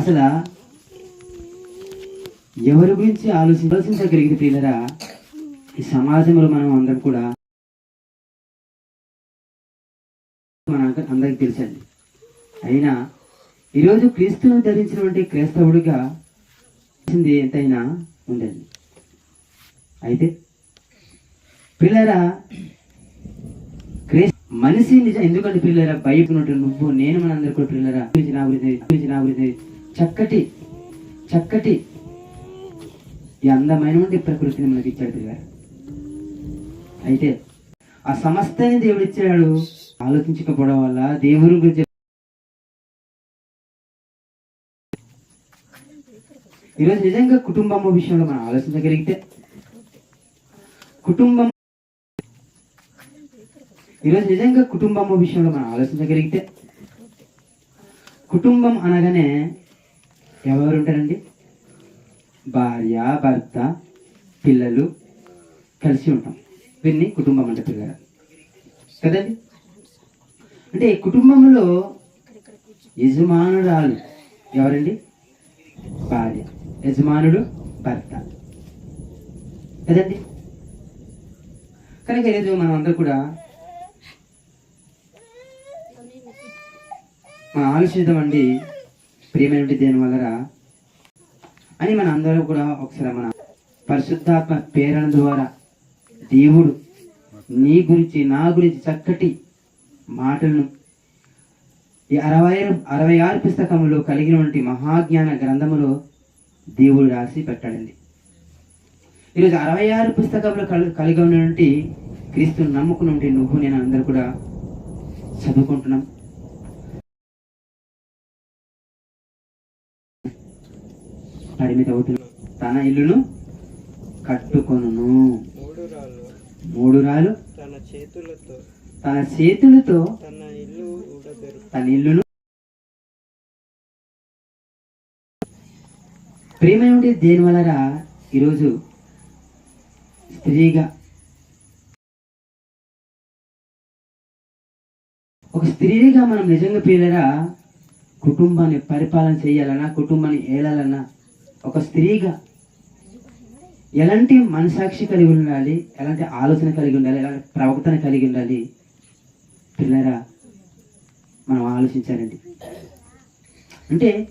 అసలు ఎవరి గురించి ఆలోచించ ఆలోచించగలిగితే ప్రియులరా ఈ సమాజంలో మనం అందరం కూడా మన అందరికి తెలుసండి. అయినా ఈరోజు క్రీస్తును ధరించినటువంటి క్రైస్తవుడిగా చేసింది ఎంతైనా ఉందండి. అయితే పిల్లరా క్రైస్ మనిషి నిజం ఎందుకంటే పిల్లరా భయపడినట్టు నువ్వు నేను మనందరూ కూడా పిల్లరా నా గురించి నా గురించి చక్కటి చక్కటి ఈ అందమైనటువంటి ప్రకృతిని మనకి ఇచ్చాడు పిల్లరా అయితే ఆ సమస్తని దేవుడు ఇచ్చాడు ఆలోచించకపోవడం వల్ల దేవుని గురించి ఈరోజు నిజంగా కుటుంబం విషయంలో మనం ఆలోచించగలిగితే కుటుంబం ఈరోజు నిజంగా కుటుంబం విషయంలో మనం ఆలోచించగలిగితే కుటుంబం అనగానే ఎవరు ఉంటారండి భార్య భర్త పిల్లలు కలిసి ఉంటాం. వీరిని కుటుంబం అంటే పిల్లలు కదండి? అంటే కుటుంబంలో యజమానురాలు ఎవరండి? భార్య యజమానుడు భర్త. కదండి? కనుక ఈరోజు మనం అందరూ కూడా మనం ఆలోచిద్దామండి. ప్రియమైనటువంటి దేని వల్ల అని మన అందరూ కూడా ఒకసారి మన పరిశుద్ధాత్మ ప్రేరణ ద్వారా దేవుడు నీ గురించి నా గురించి చక్కటి మాటలను ఈ అరవై అరవై ఆరు పుస్తకములో కలిగినటువంటి మహాజ్ఞాన గ్రంథములో దేవుడు రాసి పెట్టాడండి. ఈరోజు అరవై ఆరు పుస్తకంలో కలిగి ఉన్నటువంటి క్రీస్తుని నమ్ముకున్నటువంటి నువ్వు నేను అందరూ కూడా చదువుకుంటున్నాం. పరిమితి అవుతున్నాం తన ఇల్లును కట్టుకొనును. మూడు రాళ్ళు తన చేతులతో. తన చేతులతో తన ఇల్లు తన ఇల్లును ప్రేమ ఏమిటి? దేని వలన ఈరోజు స్త్రీగా ఒక స్త్రీగా మనం నిజంగా ప్రియులరా కుటుంబాన్ని పరిపాలన చేయాలన్నా కుటుంబాన్ని ఏలాలన్నా ఒక స్త్రీగా ఎలాంటి మనసాక్షి కలిగి ఉండాలి? ఎలాంటి ఆలోచన కలిగి ఉండాలి? ఎలాంటి ప్రవక్తన కలిగి ఉండాలి? పిల్లరా మనం ఆలోచించాలండి. అంటే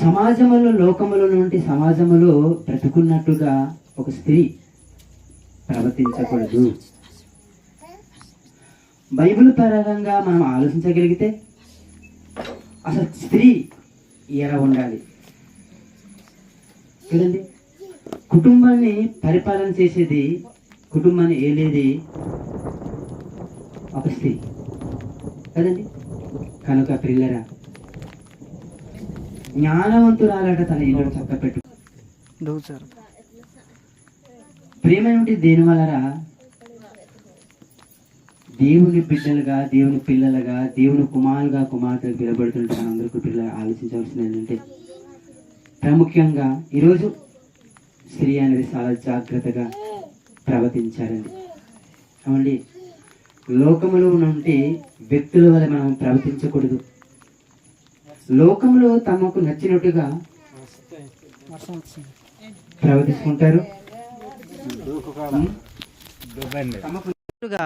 సమాజంలో లోకములో నుండి సమాజంలో బ్రతుకున్నట్టుగా ఒక స్త్రీ ప్రవర్తించకూడదు. బైబిల్ పరంగా మనం ఆలోచించగలిగితే అసలు స్త్రీ ఎలా ఉండాలి? కదండి కుటుంబాన్ని పరిపాలన చేసేది కుటుంబాన్ని ఏలేది ఒక స్త్రీ. కదండి? కనుక పిల్లరా జ్ఞానవంతురాలట తన ఇల్లు చక్కపెట్టు. దూచారు ప్రేమ ఏమిటి దేని వలరా దేవుని బిడ్డలుగా దేవుని పిల్లలుగా దేవుని కుమారులుగా కుమార్తెలు పిలబడుతుంటే అందరికీ పిల్లలు ఆలోచించవలసింది ఏంటంటే ప్రాముఖ్యంగా ఈరోజు స్త్రీ అనేది చాలా జాగ్రత్తగా ప్రవర్తించాలండి అవండి లోకములో నుండి వ్యక్తుల వల్ల మనం ప్రవర్తించకూడదు. లోకంలో తమకు నచ్చినట్టుగా నచ్చినట్టుగా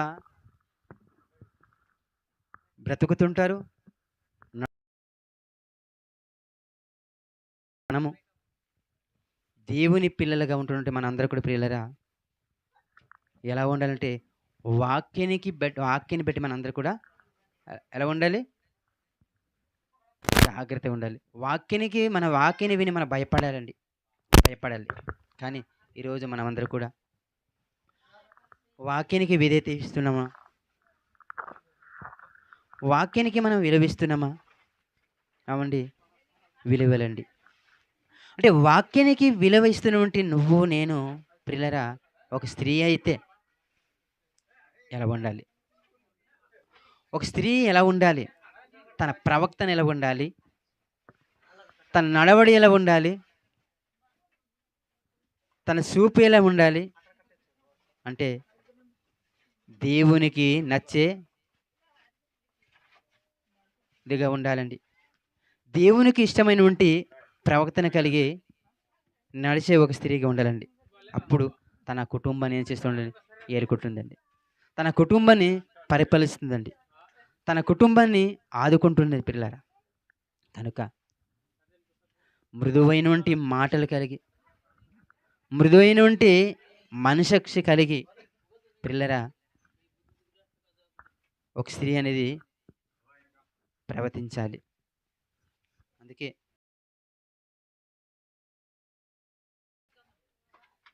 బ్రతుకుతుంటారు. మనము దేవుని పిల్లలుగా ఉంటున్నట్టు మన అందరూ కూడా ప్రియులరా ఎలా ఉండాలంటే వాక్యానికి బెట్ వాక్యాన్ని బట్టి మనందరూ కూడా ఎలా ఉండాలి? జాగ్రత్తగా ఉండాలి. వాక్యానికి మన వాక్యాన్ని విని మనం భయపడాలండి. భయపడాలి. కానీ ఈరోజు మనమందరూ కూడా వాక్యానికి విధేయత ఇస్తున్నామా? వాక్యానికి మనం విలువిస్తున్నామా? అవండి విలువలండి. అంటే వాక్యానికి విలువ ఇస్తున్నటువంటి నువ్వు నేను ప్రిలరా ఒక స్త్రీ అయితే ఎలా ఉండాలి? ఒక స్త్రీ ఎలా ఉండాలి? తన ప్రవక్తను ఎలా ఉండాలి? తన నడవడి ఎలా ఉండాలి? తన చూపు ఎలా ఉండాలి? అంటే దేవునికి నచ్చే దిగా ఉండాలండి. దేవునికి ఇష్టమైనటువంటి ప్రవక్తను కలిగి నడిచే ఒక స్త్రీగా ఉండాలండి. అప్పుడు తన కుటుంబాన్ని ఏం చేస్తుండండి? ఏరుకుంటుందండి తన కుటుంబాన్ని పరిపాలిస్తుందండి. తన కుటుంబాన్ని ఆదుకుంటుంది పిల్లల కనుక మృదువైనటువంటి మాటలు కలిగి మృదువైనటువంటి మనశక్తి కలిగి పిల్లరా ఒక స్త్రీ అనేది ప్రవర్తించాలి. అందుకే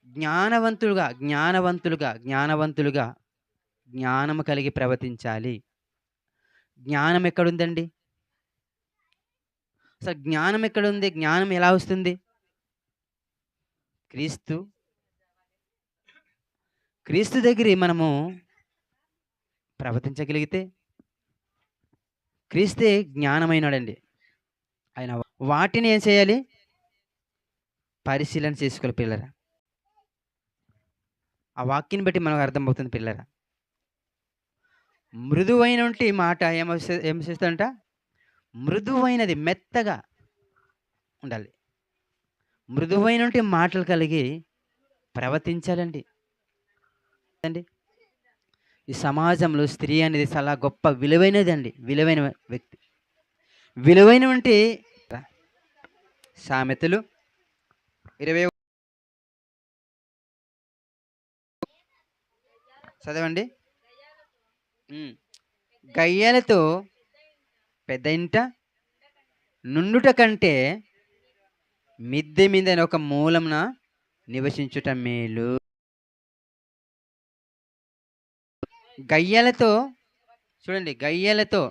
జ్ఞానవంతులుగా జ్ఞానవంతులుగా జ్ఞానవంతులుగా జ్ఞానము కలిగి ప్రవర్తించాలి. జ్ఞానం ఎక్కడుందండి? అసలు జ్ఞానం ఎక్కడుంది? జ్ఞానం ఎలా వస్తుంది? క్రీస్తు క్రీస్తు దగ్గర మనము ప్రవర్తించగలిగితే క్రీస్తే జ్ఞానమైనాడండి. ఆయన వాటిని ఏం చేయాలి? పరిశీలన చేసుకోవాలి పిల్లరా. ఆ వాక్యాన్ని బట్టి మనకు అర్థమవుతుంది పిల్లరా. మృదువైనటువంటి మాట ఏమ ఏం చేస్తుందంట? మృదువైనది మెత్తగా ఉండాలి. మృదువైనటువంటి మాటలు కలిగి ప్రవర్తించాలండి. అండి ఈ సమాజంలో స్త్రీ అనేది చాలా గొప్ప విలువైనది అండి విలువైన వ్యక్తి. విలువైనటువంటి సామెతలు ఇరవై చదవండి. గయ్యాలతో పెద్ద ఇంట నుండుట కంటే మిద్దె మీద ఒక మూలంన నివసించుట మేలు. గయ్యాలతో చూడండి గయ్యాలతో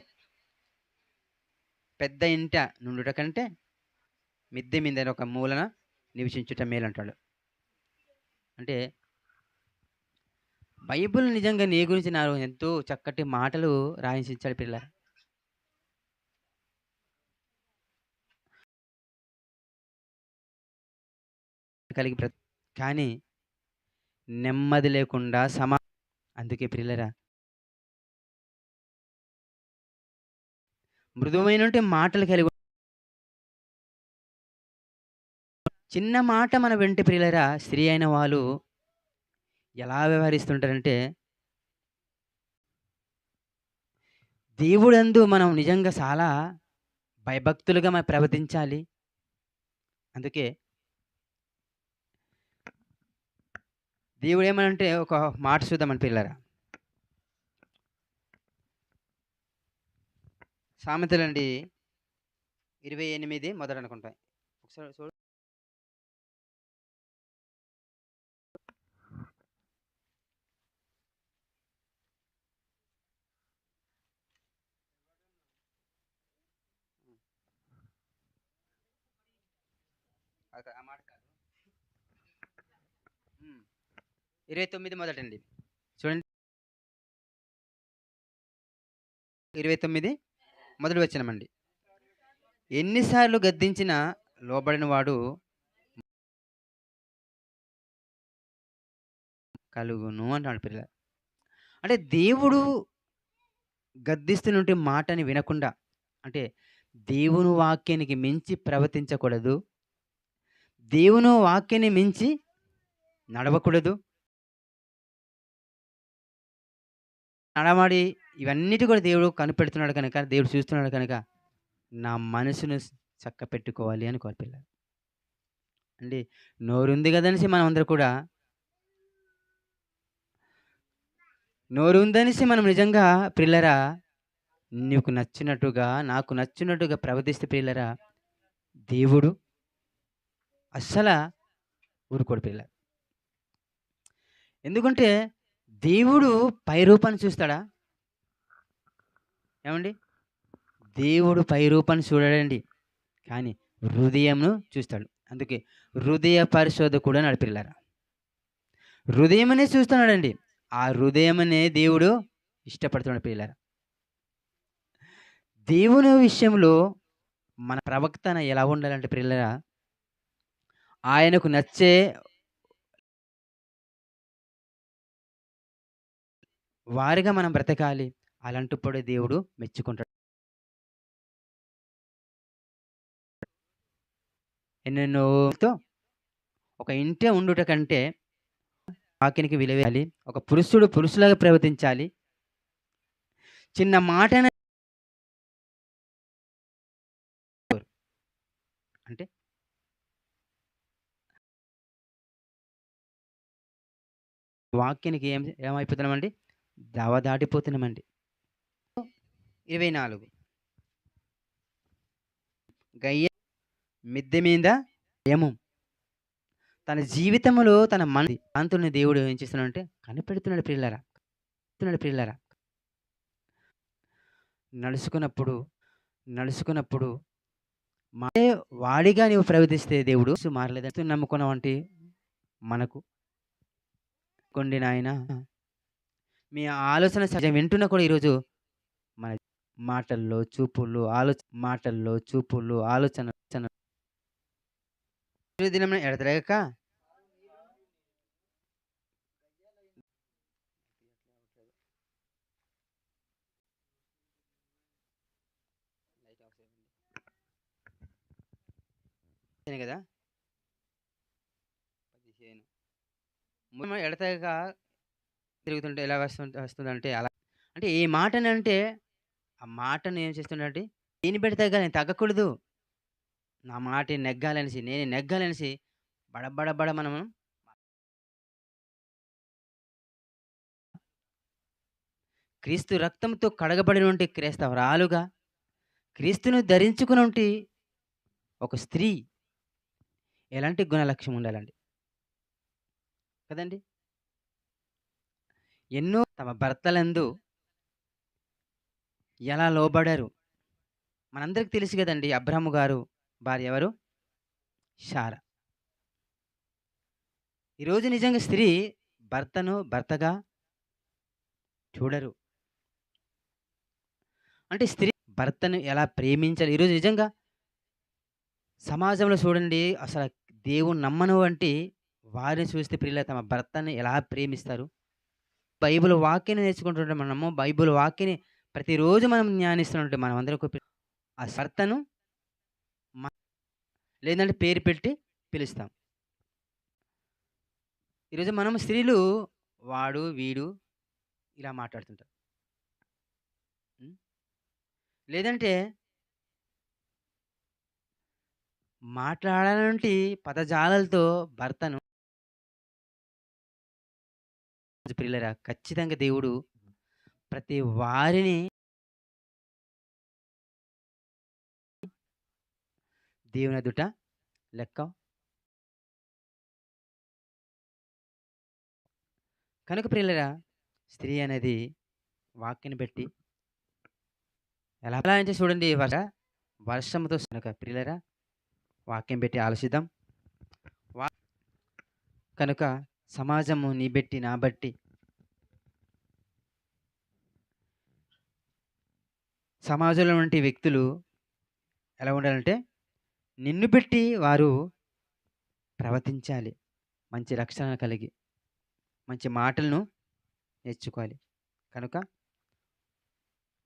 పెద్ద ఇంట నుండుట కంటే మిద్దె మీద ఒక మూలన నివసించుట మేలు అంటాడు అంటే బైబిల్ నిజంగా నీ గురించి నాకు ఎంతో చక్కటి మాటలు రాయించాడు పిల్ల. కలిగి ప్ర కానీ నెమ్మది లేకుండా సమా అందుకే పిల్లరా. మృదువైనటువంటి మాటలు కలిగి చిన్న మాట మన వెంట ప్రియులరా స్త్రీ అయిన వాళ్ళు ఎలా వ్యవహరిస్తుంటారంటే దేవుడందు మనం నిజంగా చాలా భయభక్తులుగా మనం ప్రవర్తించాలి. అందుకే దేవుడు ఏమనంటే ఒక మాట చూద్దామని పిల్లరా. సామెతలండి ఇరవై ఎనిమిది మొదలు అనుకుంటాయి ఒకసారి చూడు అది ఆ మాట కాదు ఉమ్. ఇరవై తొమ్మిది మొదటండి. చూడండి. ఇరవై తొమ్మిది మొదటి వచ్చినమండి ఎన్నిసార్లు గద్దించిన లోబడిన వాడు కలుగును అంటాడు పిల్ల అంటే దేవుడు గద్దిస్తున్నటువంటి మాటని వినకుండా అంటే దేవుని వాక్యానికి మించి ప్రవర్తించకూడదు. దేవుని వాక్యాన్ని మించి నడవకూడదు. నడమాడి ఇవన్నిటి కూడా దేవుడు కనిపెడుతున్నాడు కనుక దేవుడు చూస్తున్నాడు కనుక నా మనసును చక్క పెట్టుకోవాలి అని కోరిపిల్లారు అండి నోరుంది కదనేసి మనం అందరూ కూడా నోరు ఉందనేసి మనం నిజంగా పిల్లరా నీకు నచ్చినట్టుగా నాకు నచ్చినట్టుగా ప్రవర్తిస్తే పిల్లరా దేవుడు అస్సలు ఊరుకోడు పిల్ల. ఎందుకంటే దేవుడు పై రూపాన్ని చూస్తాడా? ఏమండి? దేవుడు పై రూపాన్ని చూడడండి. కానీ హృదయంను చూస్తాడు. అందుకే హృదయ పరిశోధకుడు అని పిల్లరా? హృదయమనే చూస్తున్నాడండి. ఆ హృదయమనే దేవుడు ఇష్టపడుతున్నాడు పిల్లరా? దేవుని విషయంలో మన ప్రవక్తన ఎలా ఉండాలంటే పిల్లరా ఆయనకు నచ్చే వారిగా మనం బ్రతకాలి. అలాంటప్పుడే దేవుడు మెచ్చుకుంటాడు. ఎన్నెన్నోతో ఒక ఇంటే ఉండుట కంటే వాక్యానికి విలువేయాలి. ఒక పురుషుడు పురుషులాగా ప్రవర్తించాలి. చిన్న మాట అంటే వాక్యానికి ఏం ఏమైపోతున్నామండి? దవ దాటిపోతున్నామండి. ఇరవై నాలుగు. గయ్య మిద్దె మీద ఏమో. తన జీవితంలో తన మన అంతుని దేవుడు ఏం చేస్తున్నాడంటే కనిపెడుతున్నాడు పిల్లరా కనిపెడుతున్నాడు పిల్లరా నడుచుకున్నప్పుడు నడుచుకున్నప్పుడు మా వాడిగా నీవు ప్రవర్తిస్తే దేవుడు మారలేదంటే నమ్ముకున్న వంటి మనకు కొండి నాయన. మీ ఆలోచన సహజం వింటున్నా కూడా ఈరోజు మన మాటల్లో చూపులు ఆలోచన మాటల్లో చూపులు ఆలోచన దినం ఎడతలేక కదా మనం ఎడతెగక తిరుగుతుంటే ఎలా వస్తుంటే వస్తుందంటే అలా. అంటే ఏ మాటని అంటే ఆ మాటను ఏం చేస్తుందంటే దీన్ని పెడితే నేను తగ్గకూడదు. నా మాట నెగ్గాలనేసి నేను నెగ్గాలనేసి బడబడబడ మనం క్రీస్తు రక్తంతో కడగబడినటువంటి క్రైస్తవరాలుగా క్రీస్తును ధరించుకున్నటువంటి ఒక స్త్రీ ఎలాంటి గుణలక్ష్యం ఉండాలండి? కదండి? ఎన్నో తమ భర్తలందు ఎలా లోబడారు? మనందరికి తెలుసు కదండి అబ్రహము గారు భార్య ఎవరు? షారా. ఈరోజు నిజంగా స్త్రీ భర్తను భర్తగా చూడరు. అంటే స్త్రీ భర్తను ఎలా ప్రేమించాలి? ఈరోజు నిజంగా సమాజంలో చూడండి అసలు దేవుని నమ్మను వంటి వారిని చూస్తే ప్రియుల తమ భర్తని ఎలా ప్రేమిస్తారు? బైబిల్ వాక్యాన్ని నేర్చుకుంటుంటే మనము బైబిల్ వాక్యని ప్రతిరోజు మనం ధ్యానిస్తుంటే మనం అందరికీ ఆ భర్తను లేదంటే పేరు పెట్టి పిలుస్తాం. ఈరోజు మనం స్త్రీలు వాడు వీడు ఇలా మాట్లాడుతుంటారు. లేదంటే మాట్లాడాలంటే పదజాలలతో భర్తను ప్రియులరా ఖచ్చితంగా దేవుడు ప్రతి వారిని దేవుని ఎదుట లెక్క కనుక ప్రియులరా స్త్రీ అనేది వాక్యని పెట్టి ఎలా ఎలా అంటే చూడండి వర్ష వర్షంతో కనుక ప్రియులరా వాక్యం పెట్టి ఆలోచిద్దాం. వా కనుక సమాజము నీ బట్టి నా బట్టి. సమాజంలో వంటి వ్యక్తులు ఎలా ఉండాలంటే నిన్ను పెట్టి వారు ప్రవర్తించాలి. మంచి రక్షణ కలిగి మంచి మాటలను నేర్చుకోవాలి. కనుక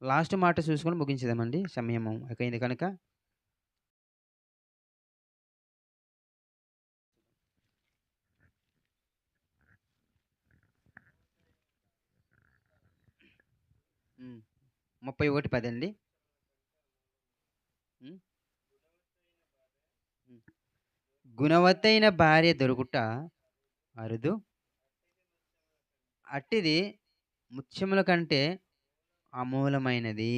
లాస్ట్ మాట చూసుకొని ముగించేదామండి సమయము అయిపోయింది కనుక. ముప్పై ఒకటి పది అండి గుణవత్తైన భార్య దొరుకుట అరుదు. అట్టిది ముత్యముల కంటే అమూలమైనది.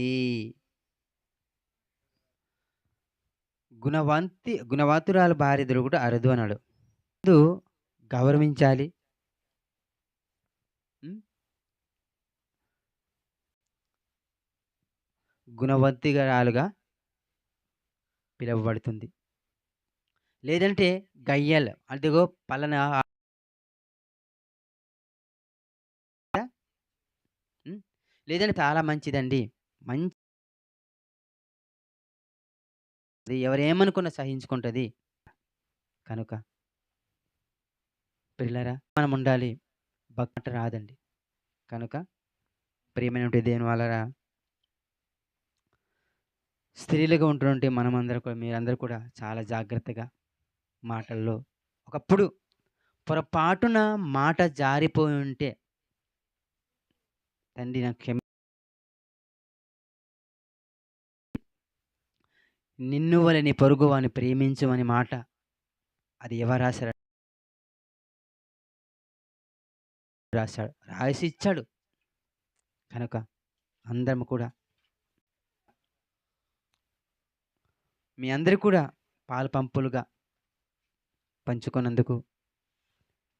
గుణవంతి గుణవంతురాలు భార్య దొరుకుట అరుదు అన్నాడు. ముందు గౌరవించాలి. గుణవంతిగరాలుగా పిలువబడుతుంది. లేదంటే గయ్యల్ అదిగో పలానా లేదంటే చాలా మంచిదండి. మంచి అది ఎవరేమనుకున్నా సహించుకుంటుంది. కనుక పిల్లరా మనం ఉండాలి. భక్త రాదండి. కనుక ప్రియమైనటువంటి దేని వలన స్త్రీలుగా ఉంటుంటే మనమందరం కూడా మీరందరూ కూడా చాలా జాగ్రత్తగా మాటల్లో ఒకప్పుడు పొరపాటున మాట జారిపోయి ఉంటే తండ్రి నాకు క్షమ నిన్ను వలె నీ పొరుగు వాని ప్రేమించు అని మాట అది ఎవరు రాశారు? రాశాడు. రాసి ఇచ్చాడు. కనుక అందరం కూడా మీ అందరికీ కూడా పాలు పంపులుగా పంచుకున్నందుకు